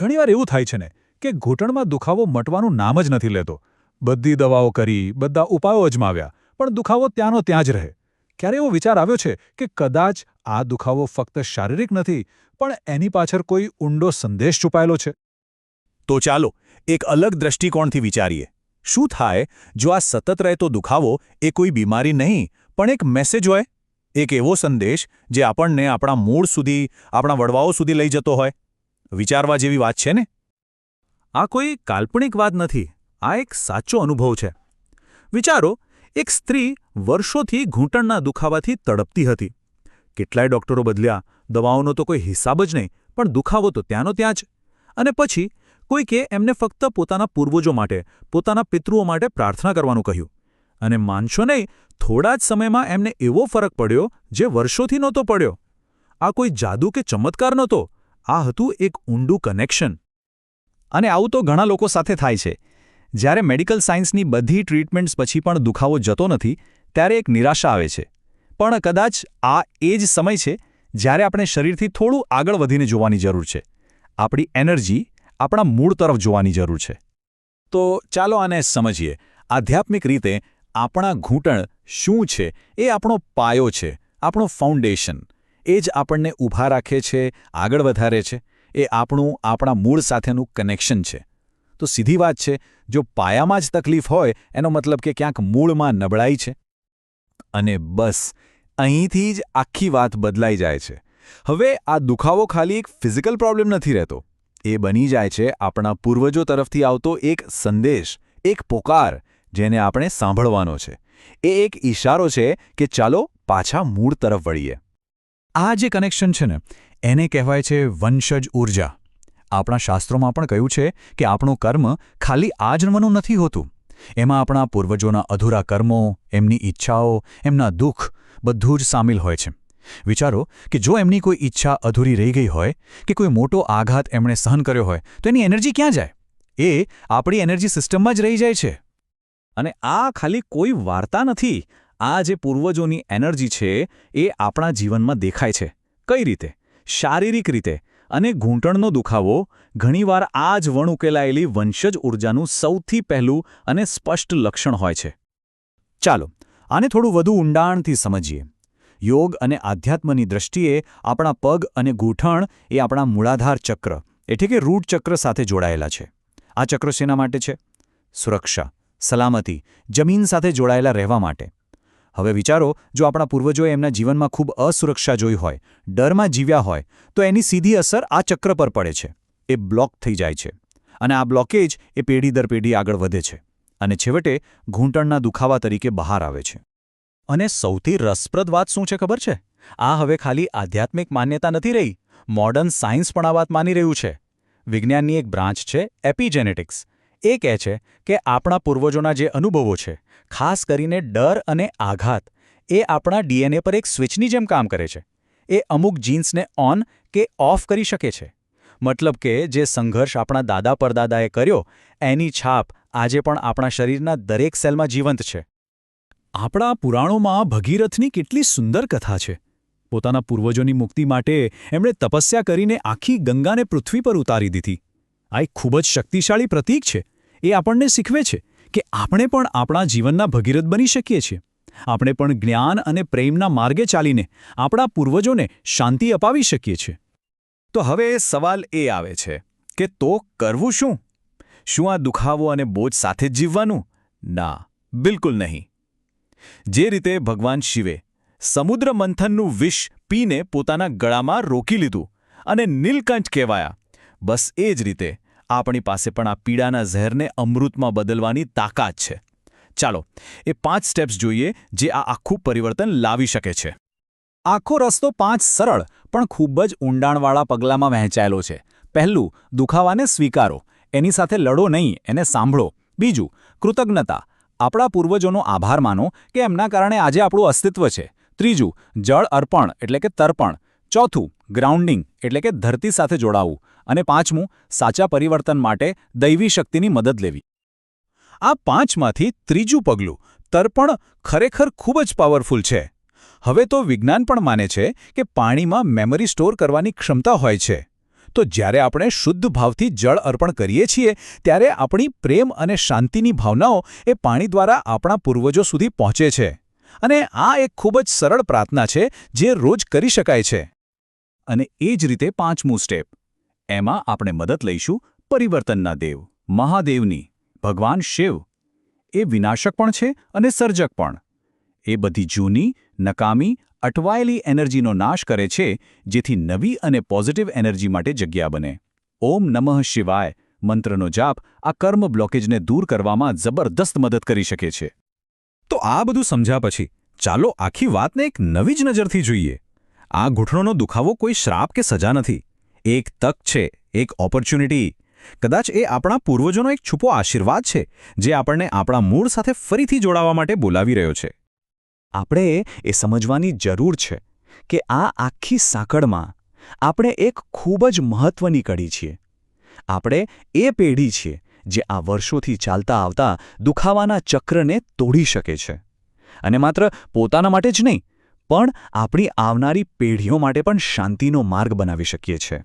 ઘણીવાર એવું થાય છે ને કે ઘૂંટણમાં દુખાવો મટવાનું નામ જ નથી લેતો. બધી દવાઓ કરી, બધા ઉપાયો અજમાવ્યા, પણ દુખાવો ત્યાંનો ત્યાં જ રહે. ક્યારે એવો વિચાર આવ્યો છે કે કદાચ આ દુખાવો ફક્ત શારીરિક નથી, પણ એની પાછળ કોઈ ઊંડો સંદેશ છુપાયેલો છે? તો ચાલો એક અલગ દ્રષ્ટિકોણથી વિચારીએ. શું થાય જો આ સતત રહેતો દુખાવો એ કોઈ બીમારી નહીં, પણ એક મેસેજ હોય? એક એવો સંદેશ જે આપણને આપણા મૂળ સુધી, આપણા વડવાઓ સુધી લઈ જતો હોય? વિચારવા જેવી વાત છે ને? આ કોઈ કાલ્પનિક વાત નથી. આ એક સાચો અનુભવ છે. વિચારો, એક સ્ત્રી વર્ષોથી ઘૂંટણના દુખાવાથી તડપતી હતી. કેટલાય ડોક્ટરો બદલ્યા, દવાઓનો તો કોઈ હિસાબ જ નહીં, પણ દુખાવો તો ત્યાંનો ત્યાં જ. અને પછી કોઈકે એમને ફક્ત પોતાના પૂર્વજો માટે, પોતાના પિતૃઓ માટે પ્રાર્થના કરવાનું કહ્યું. અને માનશો નહીં, થોડા જ સમયમાં એમને એવો ફરક પડ્યો, જે વર્ષોથી નહોતો પડ્યો. આ કોઈ જાદુ કે ચમત્કાર નહોતો? આ હતું એક ઊંડું કનેક્શન. અને આવું તો ઘણા લોકો સાથે થાય છે. જ્યારે મેડિકલ સાયન્સની બધી ટ્રીટમેન્ટ્સ પછી પણ દુખાવો જતો નથી, ત્યારે એક નિરાશા આવે છે. પણ કદાચ આ એ જ સમય છે જ્યારે આપણે શરીરથી થોડું આગળ વધીને જોવાની જરૂર છે. આપણી એનર્જી આપણા મૂળ તરફ જોવાની જરૂર છે. તો ચાલો આને સમજીએ. આધ્યાત્મિક રીતે આપણા ઘૂંટણ શું છે? એ આપણો પાયો છે, આપણો ફાઉન્ડેશન. એ જ આપણને ઊભા રાખે છે, આગળ વધારે છે, એ આપણું, આપણા મૂળ સાથેનું કનેક્શન છે. તો સીધી વાત છે, જો પાયામાં જ તકલીફ હોય, એનો મતલબ કે ક્યાંક મૂળમાં નબળાઈ છે. અને બસ, અહીંથી જ આખી વાત બદલાઈ જાય છે. હવે આ દુખાવો ખાલી એક ફિઝિકલ પ્રોબ્લેમ નથી રહેતો. એ બની જાય છે આપણા પૂર્વજો તરફથી આવતો એક સંદેશ, એક પોકાર, જેને આપણે સાંભળવાનો છે. એ એક ઇશારો છે કે ચાલો પાછા મૂળ તરફ વળીએ. આ જે કનેક્શન છે ને, એને કહેવાય છે વંશજ ઊર્જા. આપણા શાસ્ત્રોમાં પણ કહ્યું છે કે આપણું કર્મ ખાલી આ જન્મનું નથી હોતું. એમાં આપણા પૂર્વજોના અધૂરા કર્મો, એમની ઈચ્છાઓ, એમના દુઃખ બધું જ સામેલ હોય છે. વિચારો કે જો એમની કોઈ ઈચ્છા અધૂરી રહી ગઈ હોય, કે કોઈ મોટો આઘાત એમણે સહન કર્યો હોય, તો એની એનર્જી ક્યાં જાય? એ આપણી એનર્જી સિસ્ટમમાં જ રહી જાય છે. અને આ ખાલી કોઈ વાર્તા નથી આ જે પૂર્વજોની એનર્જી છે, એ આપણા જીવનમાં દેખાય છે. કઈ રીતે? શારીરિક રીતે. અને ઘૂંટણનો દુખાવો ઘણીવાર આ જ વણ ઉકેલાયેલી વંશજ ઉર્જાનું સૌથી પહેલું અને સ્પષ્ટ લક્ષણ હોય છે. ચાલો, આને થોડું વધુ ઊંડાણથી સમજીએ. યોગ અને આધ્યાત્મની દ્રષ્ટિએ આપણા પગ અને ગૂંઠણ એ આપણા મૂળાધાર ચક્ર, એટલે કે રૂટ ચક્ર સાથે જોડાયેલા છે. આ ચક્ર શેના માટે છે? સુરક્ષા, સલામતી, જમીન સાથે જોડાયેલા રહેવા માટે. હવે વિચારો, જો આપણા પૂર્વજોએ એમના જીવનમાં ખૂબ અસુરક્ષા જોઈ હોય, ડરમાં જીવ્યા હોય, તો એની સીધી અસર આ ચક્ર પર પડે છે. એ બ્લોક થઈ જાય છે. અને આ બ્લોકેજ એ પેઢી દર પેઢી આગળ વધે છે. અને છેવટે ઘૂંટણના દુખાવા તરીકે બહાર આવે છે. અને સૌથી રસપ્રદ વાત શું છે ખબર છે? આ હવે ખાલી આધ્યાત્મિક માન્યતા નથી રહી. મોડર્ન સાયન્સ પણ આ વાત માની રહ્યું છે. વિજ્ઞાનની એક બ્રાન્ચ છે એપિજેનેટિક્સ. એ કહે છે કે આપણા પૂર્વજોના જે અનુભવો છે, ખાસ કરીને ડર અને આઘાત, એ આપણા ડીએનએ પર એક સ્વિચની જેમ કામ કરે છે. એ અમુક જીન્સને ઓન કે ઓફ કરી શકે છે. મતલબ કે જે સંઘર્ષ આપણા દાદા પરદાદાએ કર્યો, એની છાપ આજે પણ આપણા શરીરના દરેક સેલમાં જીવંત છે. આપણા પુરાણોમાં ભગીરથની કેટલી સુંદર કથા છે. પોતાના પૂર્વજોની મુક્તિ માટે એમણે તપસ્યા કરીને આખી ગંગાને પૃથ્વી પર ઉતારી દીધી. આ એક ખૂબ જ શક્તિશાળી પ્રતીક છે. એ આપણને શીખવે છે કે આપણે પણ આપણા જીવનના ભગીરથ બની શકીએ છીએ. આપણે પણ જ્ઞાન અને પ્રેમના માર્ગે ચાલીને આપણા પૂર્વજોને શાંતિ અપાવી શકીએ છીએ. તો હવે સવાલ એ આવે છે કે તો કરવું શું? શું આ દુખાવો અને બોજ સાથે જ જીવવાનું? ના, બિલકુલ નહીં. જે રીતે ભગવાન શિવે સમુદ્ર મંથનનું વિષ પીને પોતાના ગળામાં રોકી લીધું અને નીલકંઠ કહેવાયા બસ એ જ રીતે આપણી પાસે પણ આ પીડાના ઝેરને અમૃતમાં બદલવાની તાકાત છે. ચાલો, એ પાંચ સ્ટેપ્સ જોઈએ જે આ આખું પરિવર્તન લાવી શકે છે. આખો રસ્તો પાંચ સરળ, પણ ખૂબ જ ઊંડાણવાળા પગલામાં વહેંચાયેલો છે. પહેલું, દુખાવાને સ્વીકારો. એની સાથે લડો નહીં, એને સાંભળો. બીજું, કૃતજ્ઞતા. આપણા પૂર્વજોનો આભાર માનો કે એમના કારણે આજે આપણું અસ્તિત્વ છે. ત્રીજું, જળ અર્પણ, એટલે કે તર્પણ. ચોથું, ગ્રાઉન્ડિંગ, એટલે કે ધરતી સાથે જોડાવું. અને પાંચમું, સાચા પરિવર્તન માટે દૈવી શક્તિની મદદ લેવી. આ પાંચમાંથી ત્રીજું પગલું, તર્પણ ખરેખર ખૂબ જ પાવરફુલ છે. હવે તો વિજ્ઞાન પણ માને છે કે પાણીમાં મેમરી સ્ટોર કરવાની ક્ષમતા હોય છે. તો જ્યારે આપણે શુદ્ધ ભાવથી જળ અર્પણ કરીએ છીએ, ત્યારે આપણી પ્રેમ અને શાંતિની ભાવનાઓ એ પાણી દ્વારા આપણા પૂર્વજો સુધી પહોંચે છે. અને આ એક ખૂબ જ સરળ પ્રાર્થના છે જે રોજ કરી શકાય છે. અને એ જ રીતે પાંચમું સ્ટેપ એમાં આપણે મદદ લઈશું પરિવર્તનના દેવ, મહાદેવની, ભગવાન શિવ. એ વિનાશક પણ છે અને સર્જક પણ. એ બધી જૂની, નકામી, અટવાયેલી એનર્જીનો નાશ કરે છે, જેથી નવી અને પોઝિટિવ એનર્જી માટે જગ્યા બને. ઓમ નમઃ શિવાય, મંત્રનો જાપ આ કર્મ બ્લોકેજને દૂર કરવામાં જબરદસ્ત મદદ કરી શકે છે. તો આ બધું સમજ્યા પછી, ચાલો આખી વાતને એક નવી જ નજરથી જોઈએ. આ ઘૂંટણોનો દુખાવો કોઈ શ્રાપ કે સજા નથી. એક તક છે, એક ઓપોર્ચ્યુનિટી કદાચ એ આપણા પૂર્વજોનો એક છુપો આશીર્વાદ છે, જે આપણને આપણા મૂળ સાથે ફરીથી જોડાવા માટે બોલાવી રહ્યો છે. આપણે એ સમજવાની જરૂર છે કે આ આખી સાંકળમાં આપણે એક ખૂબ જ મહત્વની કડી છીએ. આપણે એ પેઢી છીએ જે આ વર્ષોથી ચાલતા આવતા દુખાવાના ચક્રને તોડી શકે છે. અને માત્ર પોતાના માટે જ નહીં પણ આપણી આવનારી પેઢીઓ માટે પણ શાંતિનો માર્ગ બનાવી શકીએ છીએ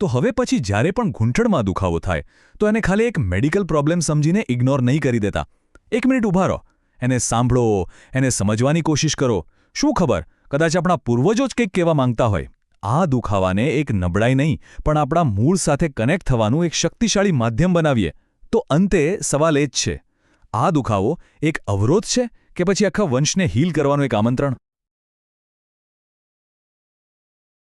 તો હવે પછી જ્યારે પણ ઘૂંટણમાં દુખાવો થાય, તો એને ખાલી એક મેડિકલ પ્રોબ્લેમ સમજીને ઇગ્નોર નહીં કરી દેતા. એક મિનિટ ઊભા રહો. એને સાંભળો, એને સમજવાની કોશિશ કરો. શું ખબર? કદાચ આપણા પૂર્વજો જ કંઈક કહેવા માંગતા હોય. આ દુખાવાને એક નબળાઈ નહીં, પણ આપણા મૂળ સાથે કનેક્ટ થવાનું એક શક્તિશાળી માધ્યમ બનાવીએ. તો અંતે સવાલ એ જ છે. આ દુખાવો એક અવરોધ છે કે પછી આખા વંશને હીલ કરવાનું એક આમંત્રણ?